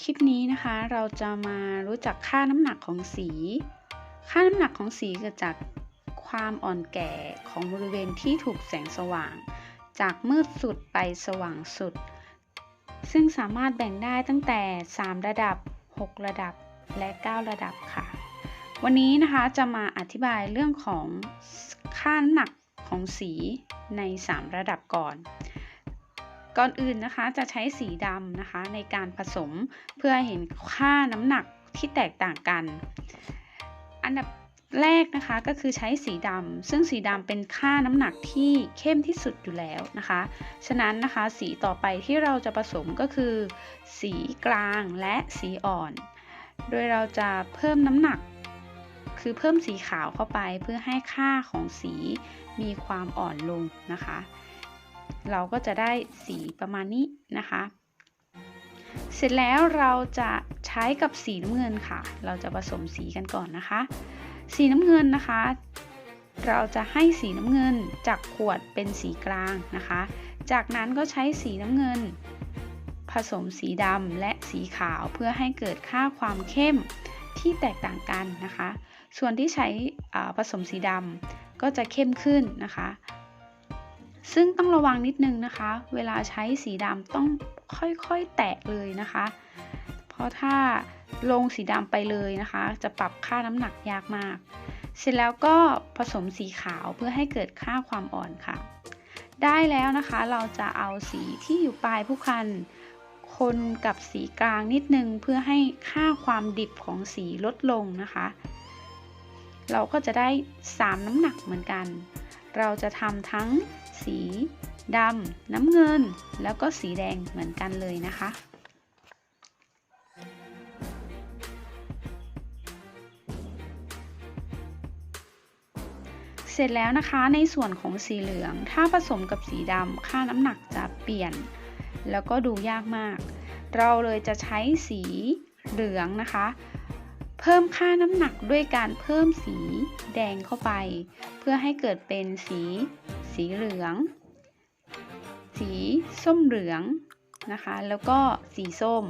คลิปนี้นะคะเราจะมารู้จักค่าน้ำหนักของสี ค่าน้ำหนักของสีเกิดจากความอ่อนแก่ของบริเวณที่ถูกแสงสว่าง จากมืดสุดไปสว่างสุด ซึ่งสามารถแบ่งได้ตั้งแต่ 3 ระดับ 6 ระดับและ 9 ระดับค่ะ วันนี้นะคะจะมาอธิบายเรื่องของค่าน้ำหนักของสีใน 3 ระดับก่อน ก่อนอื่นนะคะจะใช้สีดำนะคะในการผสมเพื่อเห็นค่าน้ำหนักที่แตกต่างกัน อันดับแรกนะคะก็คือใช้สีดำซึ่งสีดำเป็นค่าน้ำหนักที่เข้มที่สุดอยู่แล้วนะคะ ฉะนั้นนะคะสีต่อไปที่เราจะผสมก็คือ สีกลางและสีอ่อน โดยเราจะเพิ่มน้ำหนัก คือเพิ่มสีขาวเข้าไปเพื่อให้ค่าของสีมีความอ่อนลงนะคะ เราก็จะได้สีประมาณนี้นะคะ เสร็จแล้วเราจะใช้กับสีน้ำเงินค่ะ เราจะผสมสีกันก่อนนะคะ สีน้ำเงินนะคะ เราจะให้สีน้ำเงินจากขวดเป็นสีกลางนะคะ จากนั้นก็ใช้สีน้ำเงิน ผสมสีดำและสีขาวเพื่อให้เกิดค่าความเข้มที่แตกต่างกันนะคะ ส่วนที่ใช้ผสมสีดำก็จะเข้มขึ้นนะคะ ซึ่งต้องระวังนิดนึงนะคะ เวลาใช้สีดำต้องค่อยๆแตะเลยนะคะ เพราะถ้าลงสีดำไปเลยนะคะ จะปรับค่าน้ำหนักยากมาก เสร็จแล้วก็ผสมสีขาวเพื่อให้เกิดค่าความอ่อนค่ะ ได้แล้วนะคะเราจะเอาสีที่อยู่ปลายผู้คัน คนกับสีกลางนิดนึงเพื่อให้ค่าความดิบของสีลดลงนะคะ เราก็จะได้ 3 น้ำหนักเหมือนกัน เราจะทำทั้ง สีดำน้ำเงิน แล้วก็สีแดงเหมือนกันเลยนะคะเสร็จแล้วนะคะในส่วนของสีเหลือง ถ้าผสมกับสีดำค่าน้ำหนักจะเปลี่ยน แล้วก็ดูยากมาก เราเลยจะใช้สีเหลืองนะคะ เพิ่มค่าน้ำหนักด้วยการเพิ่มสีแดงเข้าไป เพื่อให้เกิดเป็นสี สีเหลือง สีส้มเหลืองนะคะ แล้วก็สีส้ม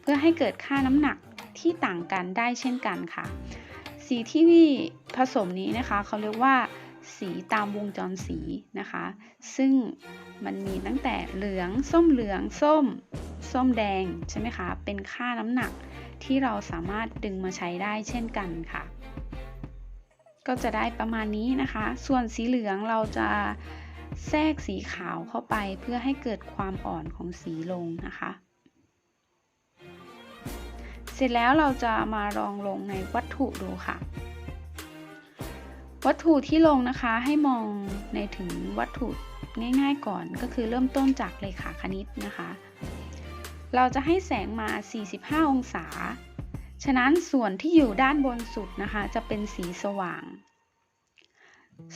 เพื่อให้เกิดค่าน้ำหนักที่ต่างกันได้เช่นกันค่ะ สีที่ผสมนี้นะคะเขาเรียกว่าสีตามวงจรสีนะคะ ซึ่งมันมีตั้งแต่เหลือง ส้มเหลือง ส้ม ส้มแดง ใช่ไหมคะ เป็นค่าน้ำหนักที่เราสามารถดึงมาใช้ได้เช่นกันค่ะ ก็จะได้ประมาณนี้นะคะ ส่วนสีเหลืองเราจะแทรกสีขาวเข้าไปเพื่อให้เกิดความอ่อนของสีลงนะคะ เสร็จแล้วเราจะมาลองลงในวัตถุดูค่ะ วัตถุที่ลงนะคะให้มองในถึงวัตถุง่ายๆก่อนก็คือเริ่มต้นจากเลขาคณิตนะคะ เราจะให้แสงมา 45 องศา ฉะนั้นส่วนที่อยู่ด้านบนสุดนะคะ จะเป็นสีสว่าง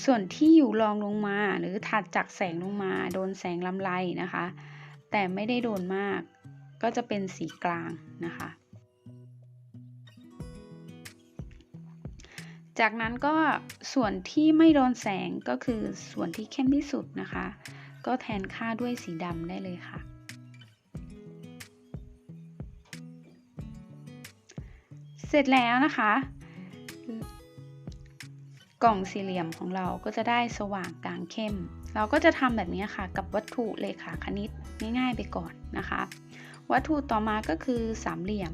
ส่วนที่อยู่รองลงมาหรือถัดจากแสงลงมา โดนแสงลำไรนะคะ แต่ไม่ได้โดนมากก็จะเป็นสีกลางนะคะ จากนั้นก็ส่วนที่ไม่โดนแสงก็คือส่วนที่เข้มที่สุดนะคะ ก็แทนค่าด้วยสีดำได้เลยค่ะเสร็จแล้วนะคะ กล่องสี่เหลี่ยมของเราก็จะได้สว่างกลางเข้ม เราก็จะทำแบบนี้ค่ะ กับวัตถุเลขาคณิตง่ายๆไปก่อนนะคะ วัตถุต่อมาก็คือสามเหลี่ยม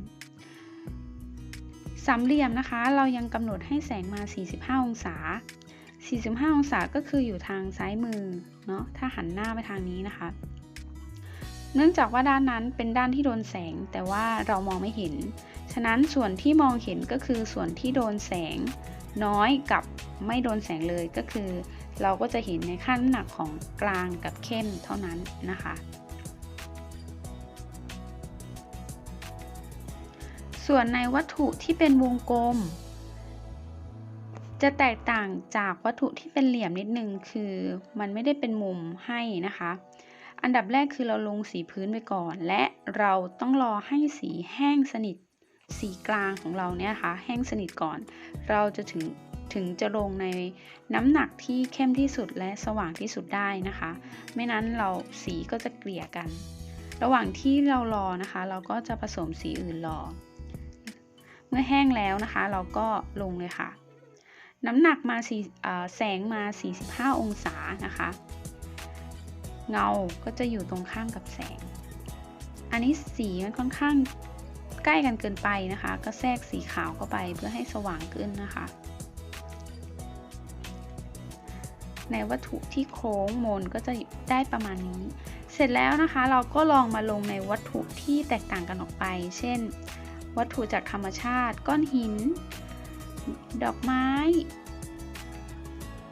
สามเหลี่ยมนะคะ เรายังกำหนดให้แสงมา 45 องศา 45 องศาก็คืออยู่ทางซ้ายมือเนาะ ถ้าหันหน้าไปทางนี้นะคะ เนื่องจากว่าด้านนั้นเป็นด้านที่โดนแสง แต่ว่าเรามองไม่เห็น ฉะนั้นส่วนที่มองเห็นก็คือส่วนที่โดนแสงน้อยกับ ไม่โดนแสงเลยก็คือ เราก็จะเห็นในขั้นน้ำหนักของกลางกับเข้มเท่านั้นนะคะ ส่วนในวัตถุที่เป็นวงกลม จะแตกต่างจากวัตถุที่เป็นเหลี่ยมนิดนึงคือมันไม่ได้เป็นมุมให้นะคะ อันดับแรกคือเราลงสีพื้นไปก่อน และเราต้องรอให้สีแห้งสนิทสีกลางของเราเนี่ยค่ะแห้งสนิทก่อน เราจะถึง ถึงจะลงในน้ำหนักที่เข้มที่สุดและสว่างที่สุดได้นะคะ ไม่นั้นเราสีก็จะเกลี่ยกัน ระหว่างที่เรารอนะคะ เราก็จะผสมสีอื่นรอ เมื่อแห้งแล้วนะคะ เราก็ลงเลยค่ะ น้ำหนักมาแสงมา 45 องศานะคะ เงาก็จะอยู่ตรงข้ามกับแสง อันนี้สีมันค่อนข้างใกล้กันเกินไปนะคะ ก็แทรกสีขาวเข้าไปเพื่อให้สว่างขึ้นนะคะ ในวัตถุที่โค้งมนก็จะได้ประมาณนี้ เสร็จแล้วนะคะเราก็ลองมาลงในวัตถุที่แตกต่างกันออกไป เช่น วัตถุจากธรรมชาติ ก้อนหิน ดอกไม้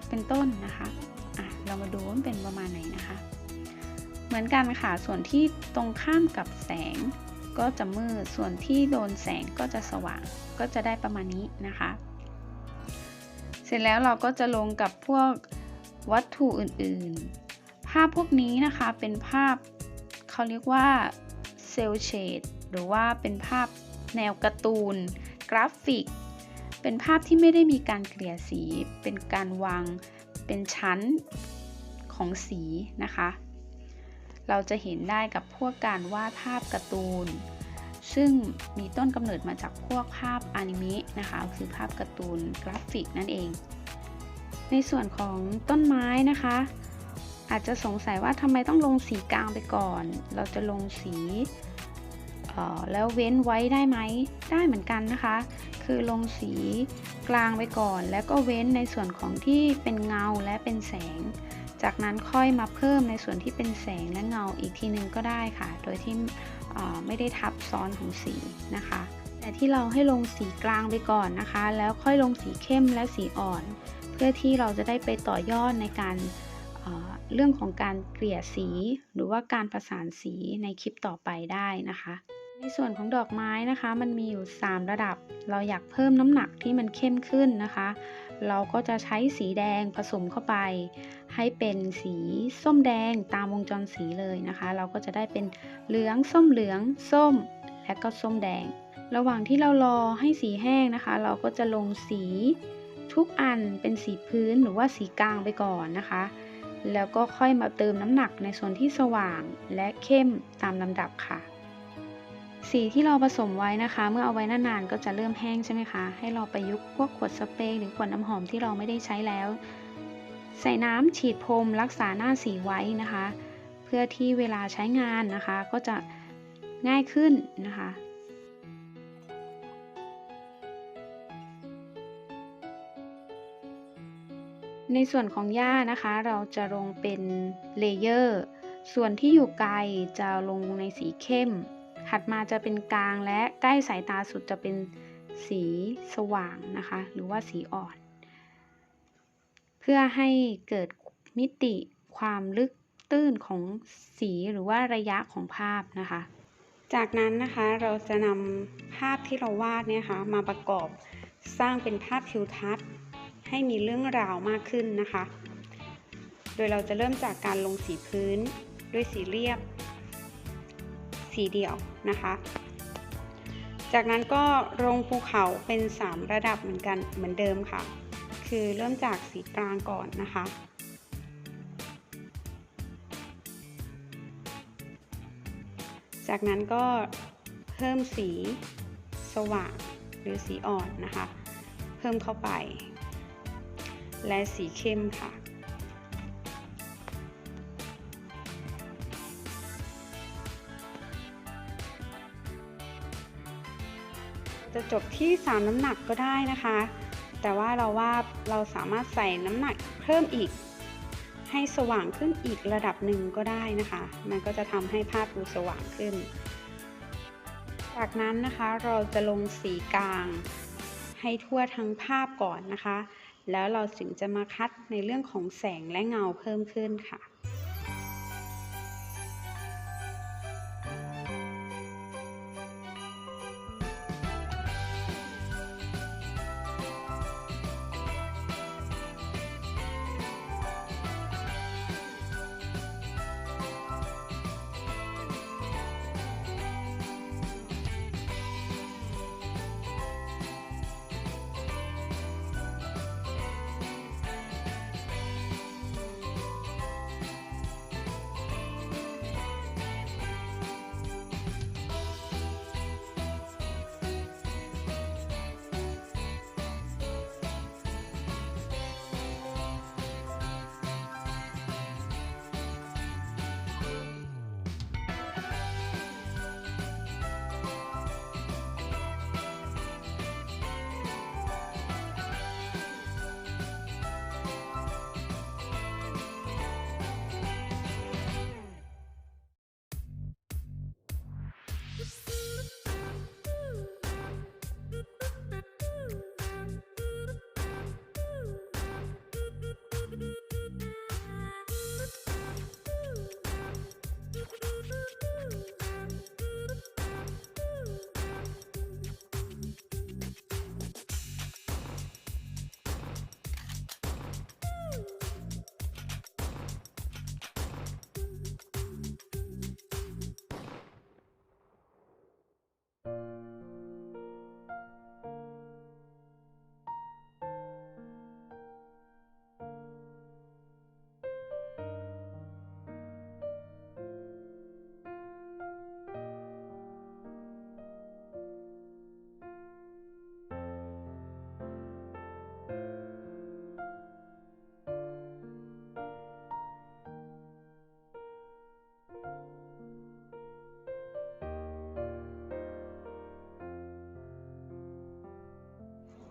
เป็นต้นนะคะะเรามาดูว่ามันเป็นประมาณไหนนะคะ เหมือนกันค่ะ ส่วนที่ตรงข้ามกับแสงก็จะมืด ส่วนที่โดนแสงก็จะสว่าง ก็จะได้ประมาณนี้นะคะ เสร็จแล้วเราก็จะลงกับพวก วัตถุอื่นๆ ภาพพวกนี้นะคะเป็นภาพเขาเรียกว่าเซลเชดหรือว่าเป็นภาพแนวการ์ตูน กราฟิก เป็นภาพที่ไม่ได้มีการเกลี่ยสี เป็นการวางเป็นชั้นของสีนะคะ เราจะเห็นได้กับพวกการวาดภาพการ์ตูน ซึ่งมีต้นกำเนิดมาจากพวกภาพอนิเมะนะคะ คือภาพการ์ตูนกราฟิกนั่นเอง ในส่วนของต้นไม้นะคะ อาจจะสงสัยว่าทำไมต้องลงสีกลางไปก่อน เราจะลงสีแล้วเว้นไว้ได้ไหมได้เหมือนกันนะคะ คือลงสีกลางไปก่อน แล้วก็เว้นในส่วนของที่เป็นเงาและเป็นแสง จากนั้นค่อยมาเพิ่มในส่วนที่เป็นแสงและเงาอีกทีนึงก็ได้ค่ะ โดยที่ไม่ได้ทับซ้อนของสีนะคะ แต่ที่เราให้ลงสีกลางไปก่อนนะคะ แล้วค่อยลงสีเข้มและสีอ่อน พื่อที่เราจะได้ไปต่อยอดในการเเรื่องของการเกลี่ยสี หรือว่าการประสานสีในคลิปต่อไปได้นะคะ ในส่วนของดอกไม้นะคะ มันมีอยู่ 3 ระดับ เราอยากเพิ่มน้ำหนักที่มันเข้มขึ้นนะคะ เราก็จะใช้สีแดงผสมเข้าไป ให้เป็นสีส้มแดงตามวงจรสีเลยนะคะ เราก็จะได้เป็นเหลืองส้มเหลือง ส้ม และก็ส้มแดง ระหว่างที่เรารอให้สีแห้งนะคะ เราก็จะลงสี ทุกอันเป็นสีพื้นหรือว่าสีกลางไปก่อนนะคะ แล้วก็ค่อยมาเติมน้ำหนักในส่วนที่สว่างและเข้มตามลำดับค่ะ สีที่เราผสมไว้นะคะ เมื่อเอาไว้นานๆก็จะเริ่มแห้งใช่ไหมคะ ให้เราประยุกต์พวกขวดสเปรย์หรือขวดน้ำหอมที่เราไม่ได้ใช้แล้ว ใส่น้ำฉีดพรมรักษาหน้าสีไว้นะคะ เพื่อที่เวลาใช้งานนะคะ ก็จะง่ายขึ้นนะคะ ในส่วนของหญ้านะคะ เราจะลงเป็นเลเยอร์ ส่วนที่อยู่ไกลจะลงในสีเข้ม ถัดมาจะเป็นกลางและใกล้สายตาสุดจะเป็นสีสว่างนะคะ หรือว่าสีอ่อน เพื่อให้เกิดมิติความลึกตื้นของสีหรือว่าระยะของภาพนะคะ จากนั้นนะคะเราจะนำภาพที่เราวาดเนี่ยคะมาประกอบสร้างเป็นภาพทิวทัศน์ ให้มีเรื่องราวมากขึ้นนะคะ โดยเราจะเริ่มจากการลงสีพื้นด้วยสีเรียบ สีเดี่ยวนะคะ จากนั้นก็ลงภูเขาเป็น 3 ระดับเหมือนกันเหมือนเดิมค่ะ คือเริ่มจากสีกลางก่อนนะคะจากนั้นก็เพิ่มสีสว่างหรือสีอ่อนนะคะ เพิ่มเข้าไป และสีเข้มค่ะ จะจบที่ 3 น้ำหนักก็ได้นะคะ แต่ว่าเราว่าเราสามารถใส่น้ำหนักเพิ่มอีก ให้สว่างขึ้นอีกระดับหนึ่งก็ได้นะคะ มันก็จะทำให้ภาพดูสว่างขึ้น จากนั้นนะคะเราจะลงสีกลางให้ทั่วทั้งภาพก่อนนะคะ แล้วเราถึงจะมาคัดในเรื่องของแสงและเงาเพิ่มขึ้นค่ะ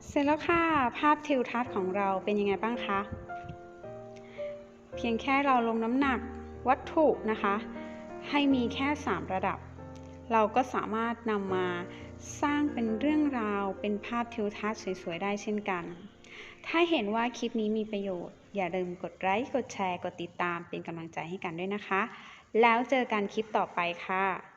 เสร็จแล้วค่ะ ภาพทิวทัศน์ของเราเป็นยังไงบ้างคะ เพียงแค่เราลงน้ำหนักวัตถุนะคะ ให้มีแค่ 3 ระดับ เราก็สามารถนำมาสร้างเป็นเรื่องราวเป็นภาพทิวทัศน์สวยๆ ได้เช่นกัน ถ้าเห็นว่าคลิปนี้มีประโยชน์ อย่าลืมกดไลค์กดแชร์ กดติดตามเป็นกำลังใจให้กันด้วยนะคะ แล้วเจอกันคลิปต่อไปค่ะ